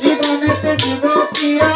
জীবনে সে জীবকিয়া